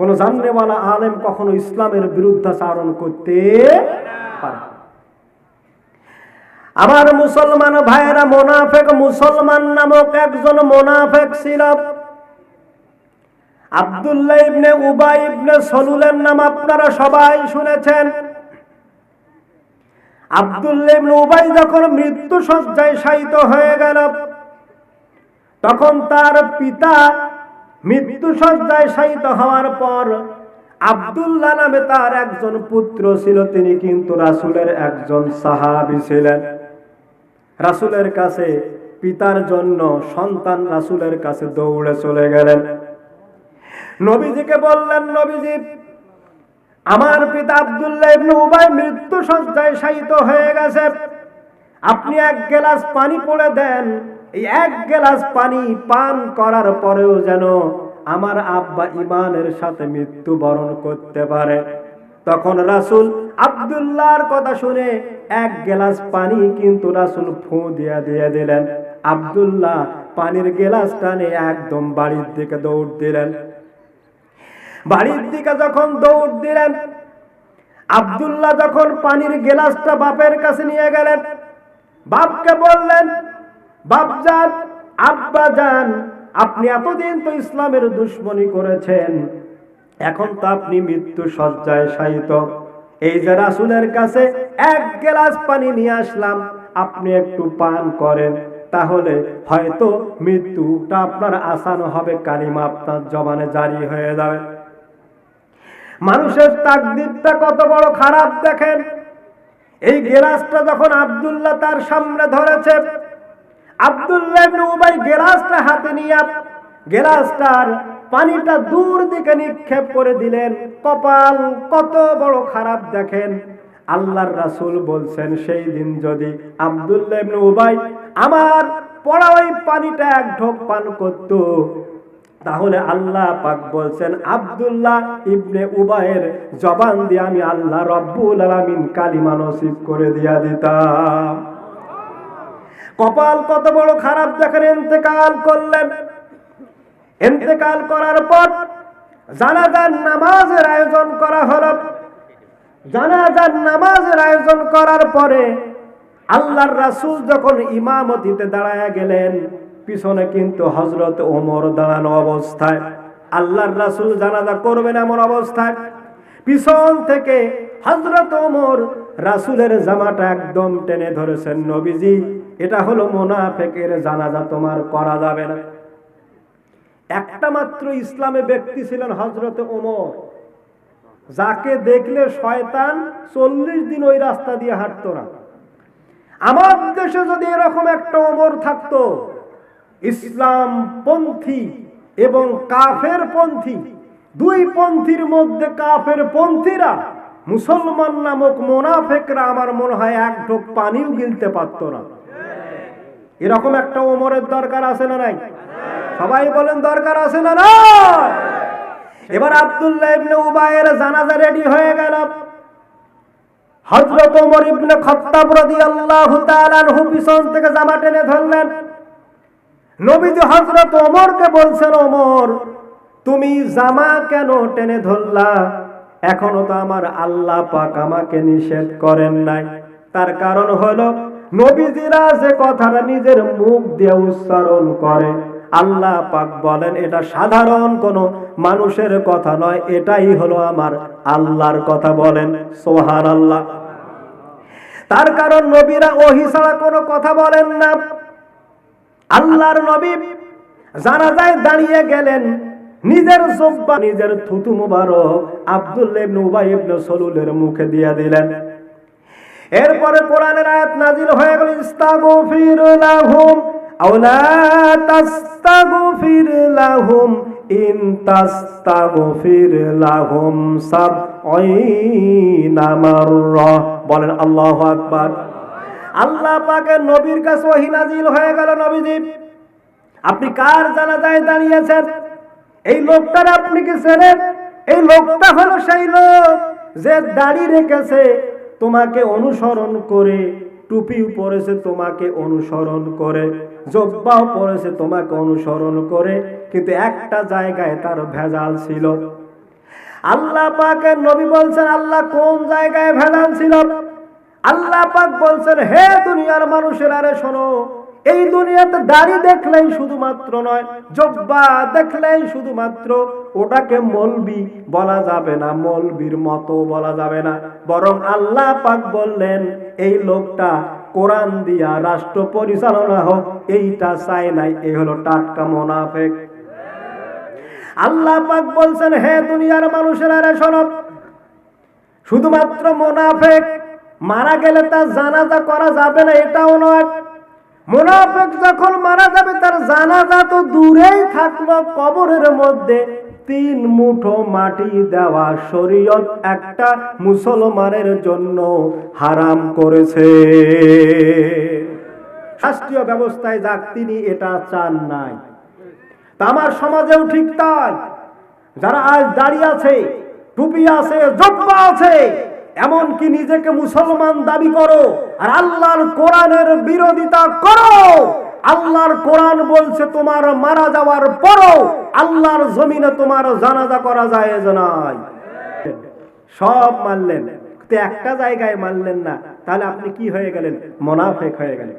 কোন জাননেওয়ালা আলেম কখনো ইসলামের বিরুদ্ধাচারণ করতে পারে না। আমার মুসলমান ভাইয়েরা, মোনাফেক মুসলমান নামক একজন মোনাফেক ছিল আব্দুল্লাহ ইবনে উবাই ইবনে সলুলের নাম আপনারা সবাই শুনেছেন আব্দুল্লাহ ইবনে উবাই যখন মৃত্যু সজ্জায় শায়িত হয়ে গেল, তখন তার পিতা মৃত্যু সজ্জায় শায়িত হওয়ার পর আব্দুল্লাহ নামে তার একজন পুত্র ছিল, তিনি কিন্তু রাসুলের একজন সাহাবি ছিলেন। রাসূলের কাছে পিতার জন্য সন্তান রাসূলের কাছে দৌড়ে চলে গেলেন। নবীজিকে বললেন, নবীজি, আমার পিতা আব্দুল্লাহ ইবনে উবাই মৃত্যু সজ্জায় শায়িত হয়ে গেছে। আপনি এক গ্লাস পানি পড়ে দেন এই এক গ্লাস পানি পান করার পরেও যেন আমার আব্বা ইমানের সাথে মৃত্যুবরণ করতে পারে। তখন রাসুল আব্দুল্লাহর কথা শুনে এক গ্লাস পানি কিন্তু রাসুল ফু দিয়া দিয়ে দিলেন। আব্দুল্লাহ পানির গ্লাসটা টানে একদম বাড়ির দিকে দৌড় দিলেন। বাড়ির দিকে যখন দৌড় দিলেন, আব্দুল্লাহ যখন পানির গেলাসটা বাপের কাছে নিয়ে গেলেন, বাপকে বললেন বাপজান, আব্বা আপনি এতদিন তো ইসলামের দুশ্মনী করেছেন। এখন তো আপনি মৃত্যু সজ্জায় শায়িত। এই যে রাসূলের কাছে এক গ্লাস পানি নিয়ে আসলাম, আপনি একটু পান করেন, তাহলে হয়তো মৃত্যুটা আপনার আসানো হবে, কালিমা আপনার জবানে জারি হয়ে যাবে। মানুষের তাকদিরটা কত বড় খারাপ দেখেন। এই গেলাসটা যখন আব্দুল্লাহ তার সামনে ধরেছে আব্দুল্লাহ উবাই গেলাসটা হাতে নিয়ে গেলাসটার পানিটা দূর দিকে নিক্ষেপ করে দিলেন। কপাল কত বড় খারাপ দেখেন। আল্লাহর রাসূল বলছেন, সেই দিন যদি আব্দুল্লাহ উবাই আমার পড়া ওই পানিটা এক ঢোক পান করতো, তাহলে আল্লাহ পাক বলছেন, আব্দুল্লাহ ইবনে উবায়ের জবান দিয়ে আমি আল্লাহ রব্বুল আলামিন কালিমা নসিব করে দিয়া দিতাম। কপাল কত বড় খারাপ দেখেন ইন্তেকাল করলেন। ইন্তেকাল করার পর জানাজার নামাজের আয়োজন করা হলো। জানাজার নামাজের আয়োজন করার পরে আল্লাহর রাসুল যখন ইমামতিতে দাঁড়ায় গেলেন, পিছনে কিন্তু হজরত ওমর দাঁড়ানো অবস্থায়। আল্লাহর রাসূল জানাজা করবেন এমন অবস্থায়। পিছন থেকে হজরত ওমর রাসূলের জামাটা একদম টেনে ধরেছেন নবীজি। এটা হলো মোনাফেকের জানাজা, তোমার করা যাবে না। একটা মাত্র ইসলামে ব্যক্তি ছিলেন হজরত ওমর। যাকে দেখলে শয়তান চল্লিশ দিন ওই রাস্তা দিয়ে হাঁটতো না। আমার দেশে যদি এরকম একটা ওমর থাকতো ইসলাম পন্থী এবং কাফের পন্থী দুই পন্থীর মধ্যে কাফের পন্থীরা মুসলমান নামক মোনাফেকরা আমার মনে হয় এক ঢোক পানিও গিলতে পারতো না। এরকম একটা ওমরের দরকার আছে না নাই? সবাই বলেন, দরকার আছে না না এবার আব্দুল্লাহ ইবনে উবায়ের জানাজা রেডি হয়ে গেল। হযরত ওমর ইবনে খাত্তাব রাদিয়াল্লাহু তাআলা আনহু পিছন থেকে জামা টেনে ধরলেন। নবীজি হযরত ওমরকে বলছেন, ওমর, তুমি জামা কেন টেনে ধরলা? এখনও তো আমার আল্লাহ পাক আমাকে নিষেধ করেন নাই। তার কারণ হলো, নবীজিরা যে কথাটা নিজের মুখ দিয়ে উচ্চারণ করে, আল্লাহ পাক বলেন, এটা সাধারণ কোন মানুষের কথা নয়, এটাই হলো আমার আল্লাহর কথা বলেন সোহান আল্লাহ তার কারণ নবীরা ওহি কোনো কথা বলেন না। আল্লাহর নবী জানাজায় দাঁড়িয়ে গেলেন নিজের জব্বা, নিজের থুতু মুবারক আব্দুল্লাহ ইবনে ইবনে সলুলের মুখে দিয়ে দিলেন। এরপরে কোরআনের আয়াত নাজিল হয়ে গেল, ইস্তাগফির লাহুম, আও লা তাস্তাগফির লাহুম, ইন তাস্তাগফির লাহুম সাবঈনা মাররা। বলেন আল্লাহু আকবার। আল্লাহ পাকের নবীর কাছে ওহী নাজিল হয়ে গেল নবীজি। আপনি কার জানাজায় দাঁড়িয়েছেন? এই লোকটার আপনি কি চেনেন? এই লোকটা হলো সেই লোক যে দাড়ি রেখেছে, তোমাকে অনুসরণ করে টুপিও পরেছে, তোমাকে অনুসরণ করে, জব্বাও পরেছে, তোমাকে অনুসরণ করে, কিন্তু একটা জায়গায় তার ভেজাল ছিল। আল্লাহ পাকের নবী বলছেন, আল্লাহ কোন জায়গায় ভেজাল ছিল? আল্লাহ পাক বলছেন, হে দুনিয়ার মানুষের, আরে শোনো এই দুনিয়াতে দাড়ি দেখলেই শুধুমাত্র নয়, জব্বা দেখলেই শুধুমাত্র ওটাকে মলবি বলা যাবে না, মলবির মতো বলা যাবে না। বরং আল্লাহ পাক বললেন, এই লোকটা কোরআন দিয়া রাষ্ট্র পরিচালনা হোক, এইটা চাই নাই, এই হলো টাটকা মোনাফেক। আল্লাহ পাক বলছেন, হে দুনিয়ার মানুষের আরে শোনো, শুধুমাত্র মোনাফেক, মারা গেলে তার জানাজা করা যাবে না, এটাও নয়। মোনাফেক যখন মারা যাবে, তার জানাজা তো দূরেই থাকল কবরের মধ্যে। তিন মুঠো মাটি দেওয়া শরীয়ত একটা মুসলমানের জন্য হারাম করেছে। শাস্ত্রীয় ব্যবস্থায় যাক, তিনি এটা চান নাই। তা আমার সমাজেও ঠিক তাই। যারা আজ দাঁড়িয়ে আছে, টুপি আছে, জব্বা আছে এমনকি নিজেকে মুসলমান দাবি করো আর আল্লাহর কোরআনের বিরোধিতা করো। আল্লাহর কোরআন বলছে, তোমার মারা যাওয়ার পরও আল্লাহর জমিনে তোমার জানাজা করা যায় নাই সব মানলেন একটা জায়গায় মানলেন না। তাহলে আপনি কি হয়ে গেলেন? মোনাফেক হয়ে গেলেন।